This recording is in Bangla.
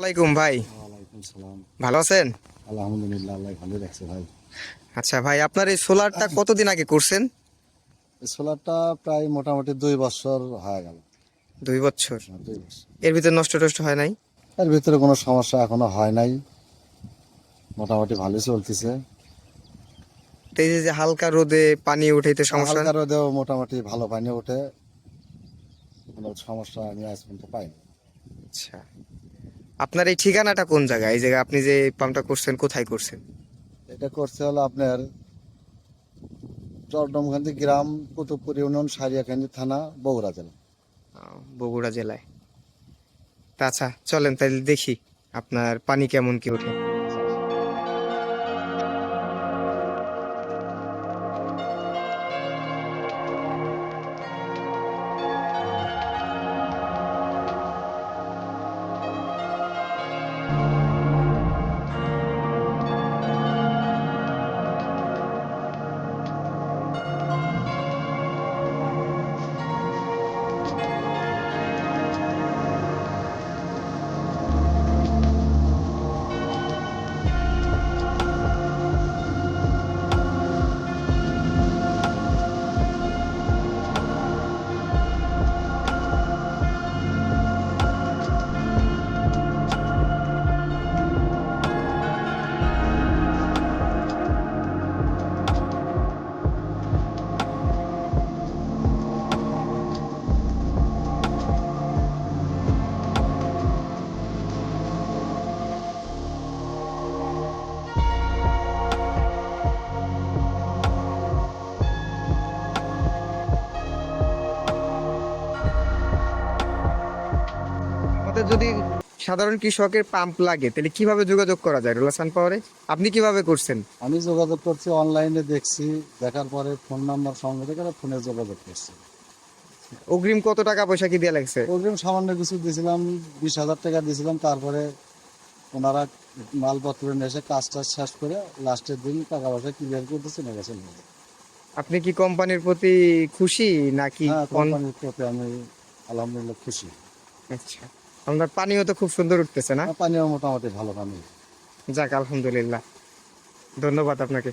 আলাইকুম ভাই। সালাম। ভালো আছেন? আলহামদুলিল্লাহ আল্লাহ ভালো রাখছে ভাই। আচ্ছা ভাই আপনার এই সোলারটা কতদিন আগে করছেন? সোলারটা প্রায় মোটামুটি দুই বছর হয়ে গেল। দুই বছর। হ্যাঁ, দুই বছর। এর ভিতরে নষ্ট টষ্ট হয় নাই? এর ভিতরে কোনো সমস্যা এখনও হয় নাই। মোটামুটি ভালোই চলতেছে। এই যে হালকা রোদে পানি উঠাইতে সমস্যা? হালকা রোদেও মোটামুটি ভালো পানি ওঠে। কোনো সমস্যা আমি আজ পর্যন্ত পাইনি। আচ্ছা। আপনার এই ঠিকানাটা কোন জায়গায়? এই জায়গায় আপনি যে পাম্পটা করছেন কোথায় করছেন? এটা করছে হলো আপনার চরডমগঞ্জ গ্রাম কুতুবপুর ইউনিয়ন সারিয়াখান্দি থানা বগুড়া জেলা। বগুড়া জেলায়। তা আচ্ছা চলেন তাহলে দেখি আপনার পানি কেমন কি ওঠে। আমাদের যদি সাধারণ কৃষকের পাম্প লাগে তাহলে কীভাবে যোগাযোগ করা যায়? রোলাসান পাওয়ারে? আপনি কীভাবে করছেন? আমি যোগাযোগ করছি অনলাইনে দেখছি দেখার পরে ফোন নাম্বার সংগ্রহ করে ফোনে যোগাযোগ করছি। অগ্রিম কত টাকা পয়সা কি দিয়ে লাগছে? প্রোগ্রাম সামান্য কিছু দিয়েছিলাম বিশ হাজার টাকা দিয়েছিলাম তারপরে ওনারা মালপত্র নিয়ে এসে কাজ টাজ শেষ করে লাস্টের দিন টাকা পয়সা ক্লিয়ার করতেছে নিয়ে গেছেন আপনি কি কোম্পানির প্রতি খুশি নাকি হ্যাঁ কোম্পানির প্রতি আমি আলহামদুলিল্লাহ খুশি। আচ্ছা। আপনার পানিও তো খুব সুন্দর উঠতেছে না? পানিও মোটামুটি ভালো পানি। যাক আলহামদুলিল্লাহ। ধন্যবাদ আপনাকে।